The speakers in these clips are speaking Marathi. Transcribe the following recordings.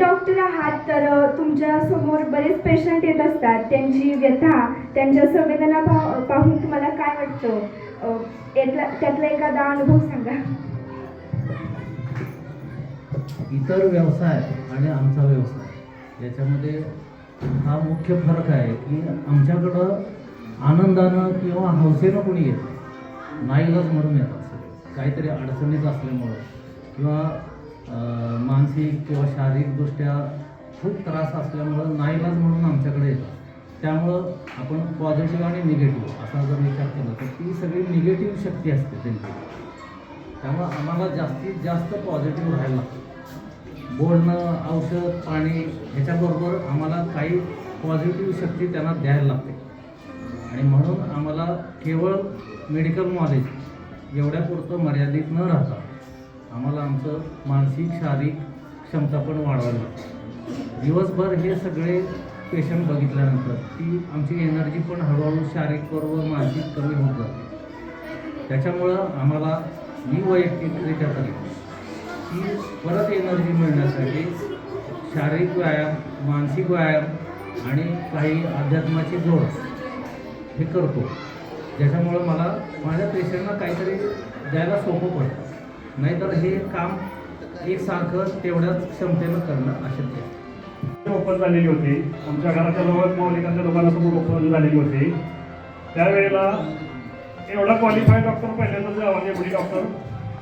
डॉक्टर आहात तर तुमच्यासमोर बरेच पेशंट येत असतात. त्यांची व्यथा त्यांच्या संवेदना पाह पाहून तुम्हाला काय वाटतं? यातला त्यातला एखादा अनुभव सांगा. इतर व्यवसाय आणि आमचा व्यवसाय याच्यामध्ये हा मुख्य फरक आहे की आमच्याकडं आनंदानं किंवा हौसेनं कोणी येत नाही. नाईलाज म्हणून येतात काहीतरी अडचणीत असल्यामुळं किंवा मानसिक किंवा शारीरिकदृष्ट्या खूप त्रास असल्यामुळं नाईलाज म्हणून आमच्याकडे येतात. त्यामुळं आपण पॉझिटिव्ह आणि निगेटिव्ह असा जर विचार केला तर ती सगळी निगेटिव्ह शक्ती असते त्यांची. त्यामुळं आम्हाला जास्तीत जास्त पॉझिटिव्ह राहायला लागतं. बोलणं औषध पाणी ह्याच्याबरोबर आम्हाला काही पॉझिटिव्ह शक्ती त्यांना द्यायला लागते. आणि म्हणून आम्हाला केवळ मेडिकल नॉलेज एवढ्यापुरतं मर्यादित न राहता आम्हाला आमचं मानसिक शारीरिक क्षमता पण वाढवायला लागते दिवसभर हे सगळे पेशंट बघितल्यानंतर ती आमची एनर्जी पण हळूहळू शारीरिक व मानसिक कमी होत जाते. त्याच्यामुळं आम्हाला मी वैयक्तिकरित्या तरी की परत एनर्जी मिळण्यासाठी शारीरिक व्यायाम मानसिक व्यायाम आणि काही अध्यात्माची जोड हे करतो. ज्याच्यामुळं मला माझ्या पेशंटना काहीतरी द्यायला सोपं पडतं. नाहीतर हे काम एकसारखं तेवढ्याच क्षमतेनं करणं अशक्य आहे. ओपन झालेली होती. आमच्या घराच्या जवळ मौलिकांच्या दुकानासमोर ओपन झालेली होती. त्यावेळेला एवढा क्वालिफाईड डॉक्टर पहिल्यांदाच गावात एवढी डॉक्टर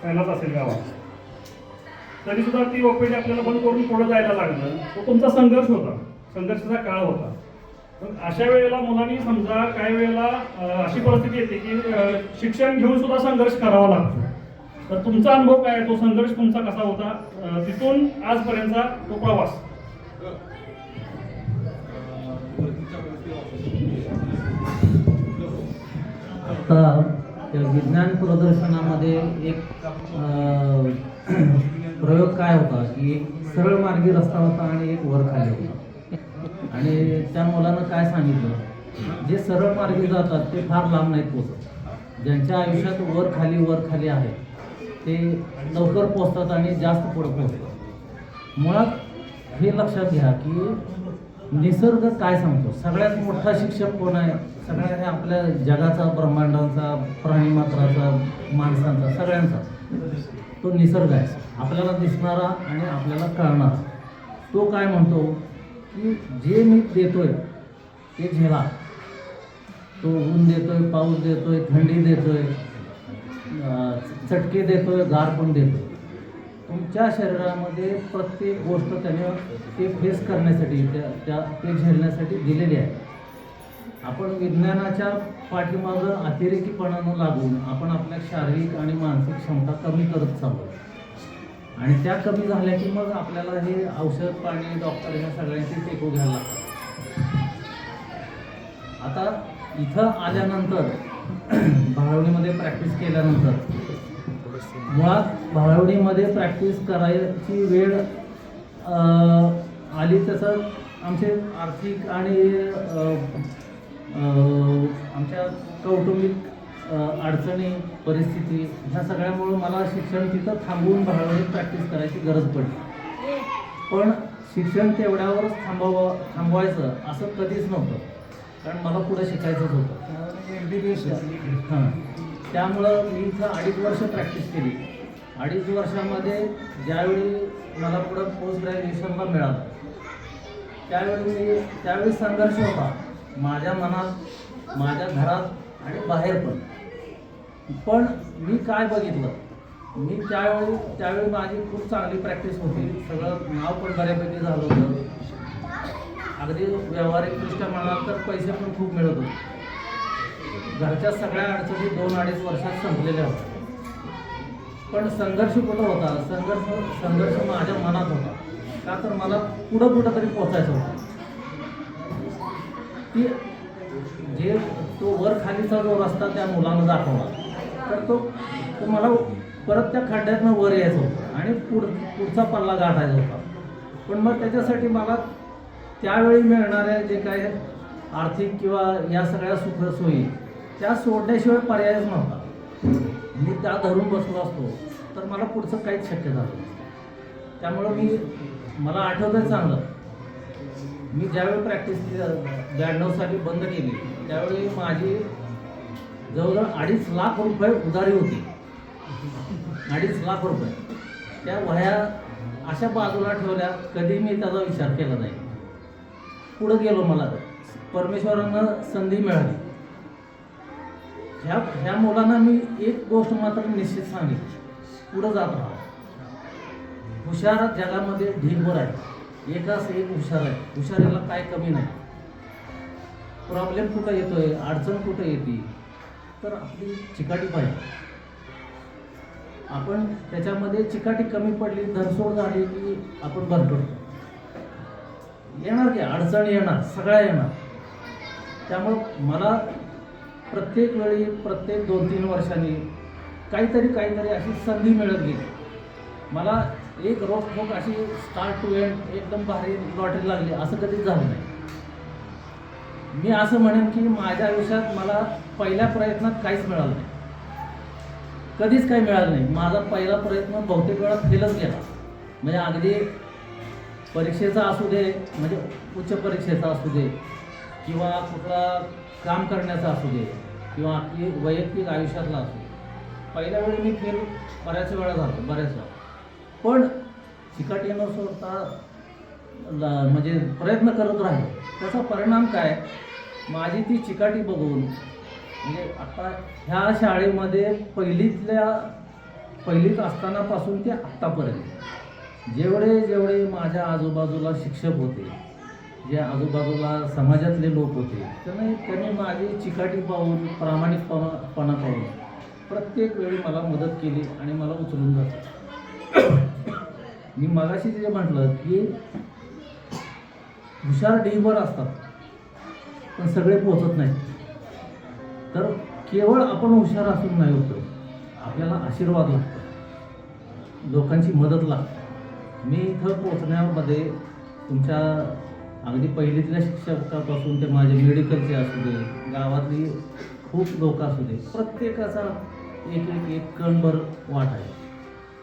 पहिलाच असेल गावात. तरी सुद्धा ती ओपीडी आपल्याला बंद करून पुढे जायला लागलं. तो तुमचा संघर्ष होता. संघर्षाचा काळ होता. पण अशा वेळेला मुलांनी समजा काही वेळेला अशी परिस्थिती येते की शिक्षण घेऊन सुद्धा संघर्ष करावा लागतो. तर तुमचा अनुभव काय तो संघर्ष तुमचा कसा होता? तिथून आजपर्यंतचा तो प्रवास. आता विज्ञान प्रदर्शनामध्ये एक प्रयोग काय होता? की एक सरळ मार्गी रस्ता होता आणि एक वर खाली होता. आणि त्या मुलानं काय सांगितलं? जे सरळ मार्गी जातात ते फार लांब नाहीत पोचत ज्यांच्या आयुष्यात वर खाली वर खाली आहे ते लवकर पोचतात आणि जास्त पुढे पोचतात मुळात हे लक्षात घ्या की निसर्ग काय सांगतो? सगळ्यात मोठा शिक्षक कोण आहे? सगळ्या आपल्या जगाचा ब्रह्मांडाचा प्राणीमात्राचा माणसांचा सगळ्यांचा. तो निसर्ग आहे. आपल्याला दिसणारा आणि आपल्याला कळणारा. तो काय म्हणतो? की जे मी देतोय ते झेला. तो ऊन देतोय पाऊस देतोय थंडी देतोय. चटके देतोय गार पण देतो. तुमच्या शरीरामध्ये प्रत्येक गोष्ट त्याने ते फेस करण्यासाठी त्या त्या ते झेलण्यासाठी दिलेली आहे. आपण विज्ञानाच्या पाठीमागं अतिरेकीपणानं लागून आपण आपल्या शारीरिक आणि मानसिक क्षमता कमी करत चाललो. आणि त्या कमी झाल्या की मग आपल्याला हे औषध पाणी डॉक्टर ह्या सगळ्यांची टेको घ्यायला लागतात. आता इथं आल्यानंतर भाळवणीमध्ये प्रॅक्टिस केल्यानंतर. मुळात भाळवणीमध्ये प्रॅक्टिस करायची वेळ आली तसं आमचे आर्थिक आणि आमच्या कौटुंबिक अडचणी परिस्थिती ह्या सगळ्यामुळं मला शिक्षण तिथं थांबवून भाळवणीत प्रॅक्टिस करायची गरज पडली. पण शिक्षण तेवढ्यावरच थांबवावं थांबवायचं असं कधीच नव्हतं. कारण मला पुढे शिकायचंच होतं. हां. त्यामुळं मी इथं अडीच वर्ष प्रॅक्टिस केली. अडीच वर्षामध्ये ज्यावेळी मला पुढं पोस्ट ग्रॅज्युएशनला मिळालं त्यावेळी मी त्यावेळी संघर्ष होता. माझ्या मनात माझ्या घरात आणि बाहेर पण. पण मी काय बघितलं? मी त्यावेळी त्यावेळी माझी खूप चांगली प्रॅक्टिस होती. सगळं नाव पण बऱ्यापैकी झालं होतं. अगदी व्यावहारिकदृष्ट्या म्हणाल तर पैसे पण खूप मिळत होते. घरच्या सगळ्या अडचणी दोन अडीच वर्षात संपलेल्या होत्या. पण संघर्ष कुठं होता? संघर्ष संघर्ष माझ्या मनात होता. का तर मला पुढं कुठं तरी पोचायचं होतं. ती जे तो वर खालीचा जो रस्ता त्या मुलानं दाखवला तर तो तो मला परत त्या खड्ड्यातनं वर यायचं होतं आणि पुढ पुढचा पल्ला गाठायचा होता. पण मग त्याच्यासाठी मला त्यावेळी मिळणाऱ्या जे काय आर्थिक किंवा या सगळ्या सुखसोयी त्या सोडण्याशिवाय पर्यायच नव्हता. मी त्या धरून बसलो असतो तर मला पुढचं काहीच शक्य झालं त्यामुळं मी मला आठवतंय चांगलं. मी ज्यावेळी प्रॅक्टिस ब्याण्णवसाठी बंद केली त्यावेळी माझी जवळजवळ अडीच लाख रुपये उधारी होती. अडीच लाख रुपये. त्या वह्या अशा बाजूला ठेवल्या कधी मी त्याचा विचार केला नाही. पुढं गेलो मला परमेश्वरानं संधी मिळाली. ह्या ह्या मुलांना मी एक गोष्ट मात्र निश्चित सांगितली. पुढं जात राहा. हुशार जगामध्ये ढीगभर आहे. एकाच एक हुशार आहे. हुशारीला काय कमी नाही. प्रॉब्लेम कुठं येतोय? अडचण कुठं येते? तर आपली चिकाटी पाहिजे. आपण त्याच्यामध्ये चिकाटी कमी पडली धरसोड झाली की आपण भरकडतो येणार की अडचण येणार सगळ्या येणार. त्यामुळं मला प्रत्येक वेळी प्रत्येक दोन तीन वर्षांनी काहीतरी काहीतरी अशी संधी मिळत गेली. मला एक रोखोक अशी स्टार्ट टू एंड एकदम भारी लॉटरी लागली असं कधीच झालं नाही. मी असं म्हणेन की माझ्या आयुष्यात मला पहिल्या प्रयत्नात काहीच मिळालं नाही. कधीच काही मिळालं नाही. माझा पहिला प्रयत्न बहुतेक वेळा फेलच गेला. म्हणजे अगदी परीक्षेचा असू दे म्हणजे उच्च परीक्षेचा असू दे किंवा कुठला काम करण्याचा असू दे किंवा आपली वैयक्तिक आयुष्यातला असू दे. पहिल्या वेळी मी खेळ बऱ्याच वेळा झालो बऱ्याच वेळा. पण चिकाटी न सोडता म्हणजे प्रयत्न करत राहिलो. त्याचा परिणाम काय? माझी ती चिकाटी बघून म्हणजे आता ह्या शाळेमध्ये पहिलीतल्या पहिलीत असतानापासून ते आत्तापर्यंत जेवढे जेवढे माझ्या आजूबाजूला शिक्षक होते जे आजूबाजूला समाजातले लोक होते त्यांना त्यांनी माझी चिकाटी पाहून प्रामाणिकपणा पाहून प्रत्येक वेळी मला मदत केली आणि मला उचलून जातं मी मगाशी जे म्हटलं की हुशार डीवर असतात पण सगळे पोचत नाहीत. तर केवळ आपण हुशार असून नाही होतो. आपल्याला आशीर्वाद लागतो. लोकांची मदत लागते. मी इथं पोचण्यामध्ये तुमच्या अगदी पहिलीतल्या शिक्षकापासून ते माझे मेडिकलचे असू दे गावातली खूप लोक असू दे प्रत्येकाचा एक एक एक कणभर वाट आहे.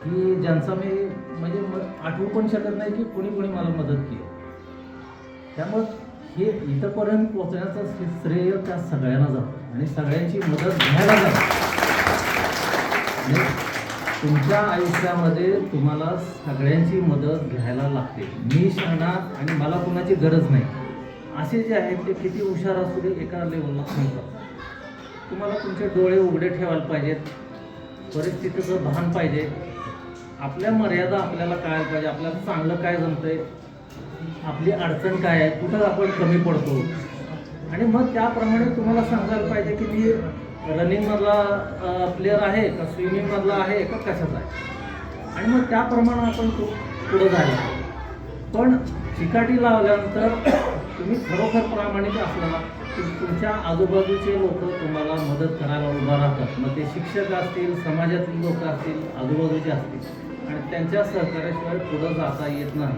की ज्यांचा मी म्हणजे म- आठवू पण शकत नाही की कोणी कोणी मला मदत केली. त्यामुळं हे इथंपर्यंत पोचण्याचं श्रेय त्या सगळ्यांना जातं आणि सगळ्यांची मदत घ्यायला जातं. म्हणजे तुमच्या आयुष्यामध्ये तुम्हाला सगळ्यांची मदत घ्यायला लागते. मी शहरात आणि मला कोणाची गरज नाही. असे जे आहेत ते किती हुशार असू दे एका लेवलला सांगतात. तुम्हाला तुमचे डोळे उघडे ठेवायला पाहिजेत. परिस्थितीचं भान पाहिजे. आपल्या मर्यादा आपल्याला कळायला पाहिजे आपल्याला चांगलं काय जमतंय आपली अडचण काय आहे कुठं आपण कमी पडतो. आणि मग त्याप्रमाणे तुम्हाला सांगायला पाहिजे की मी रनिंगमधला प्लेअर आहे का? स्विमिंगमधला आहे का? कशाचा आहे? आणि मग त्याप्रमाणे आपण तो पुढं जायला पण चिकाटी लावल्यानंतर तुम्ही खरोखर प्रामाणिक असला की तुमच्या आजूबाजूचे लोक तुम्हाला मदत करायला उभा राहतात. मग ते शिक्षक असतील समाजातील लोक असतील आजूबाजूचे असतील. आणि त्यांच्या सहकार्याशिवाय पुढं जाता येत नाही.